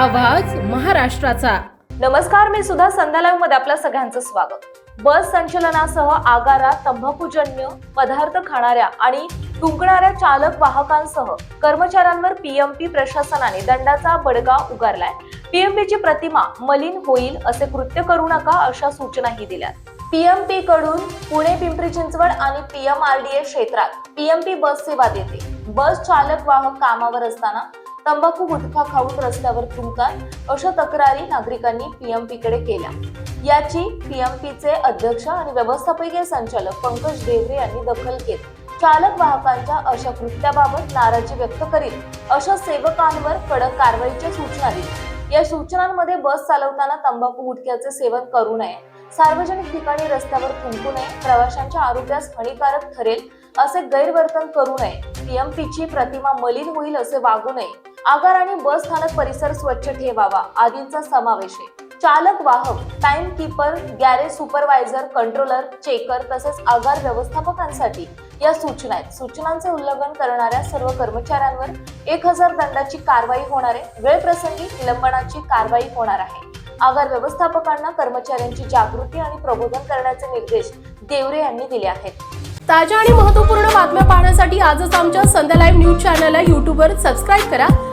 आवाज महाराष्ट्राचा. नमस्कार मी सुद्धा संध्या मध्ये आपल्या सगळ्यांचं स्वागत. बस संचलनासह आगारात तंबाखूजन्य पदार्थ खाणाऱ्या आणि तुंकणाऱ्या चालक वाहकांसह कर्मचाऱ्यांवर पीएमपी प्रशासनाने दंडाचा बडगा उगारलाय. पीएमपीची प्रतिमा मलिन होईल असे कृत्य करू नका अशा सूचनाही दिल्या पीएमपी कडून पुणे पिंपरी चिंचवड आणि पीएमआरडीए क्षेत्रात पीएमपी बस सेवा देते. बस चालक वाहक कामावर असताना तंबाखू गुटखा खाऊन रस्त्यावर थुंकतात अशा तक्रारी नागरिकांनी पीएमपीकडे केल्या. याची पीएमपीचे अध्यक्ष आणि व्यवस्थापकीय संचालक पंकज देवरे यांनी दखल घेत चालक वाहकांच्या अशा कृत्याबाबत नाराजी व्यक्त करीत अशा सेवकांवर कडक कारवाईच्या सूचना दिल्या. या सूचनांमध्ये बस चालवताना तंबाखू गुटख्याचे सेवन करू नये सार्वजनिक ठिकाणी रस्त्यावर थुंकू नये प्रवाशांच्या आरोग्यास हानिकारक ठरेल असे गैरवर्तन करू नये. पीएमपीची प्रतिमा मलिन होईल असे वागू नये. आगार आणि बस स्थानक परिसर स्वच्छ ठेवावा. आदींचा समावेश आहे. चालक वाहक time keeper garage supervisor controller checker तसेच आगार व्यवस्थापकांसाठी या सूचना आहेत. सूचनांचे उल्लंघन करणाऱ्या सर्व कर्मचाऱ्यांवर एक हजार दंडाची कारवाई होणार आहे. वेळप्रसंगी निलंबनाची कारवाई होणार आहे. आगार व्यवस्थापकांना कर्मचाऱ्यांची जागृती आणि प्रबोधन करण्याचे निर्देश देवरे यांनी दिले आहेत. ताज्या आणि महत्त्वपूर्ण बातम्या पाहण्यासाठी आजच आमच्या संध्या लाईव्ह न्यूज चॅनलला यूट्यूबवर सबस्क्राईब करा.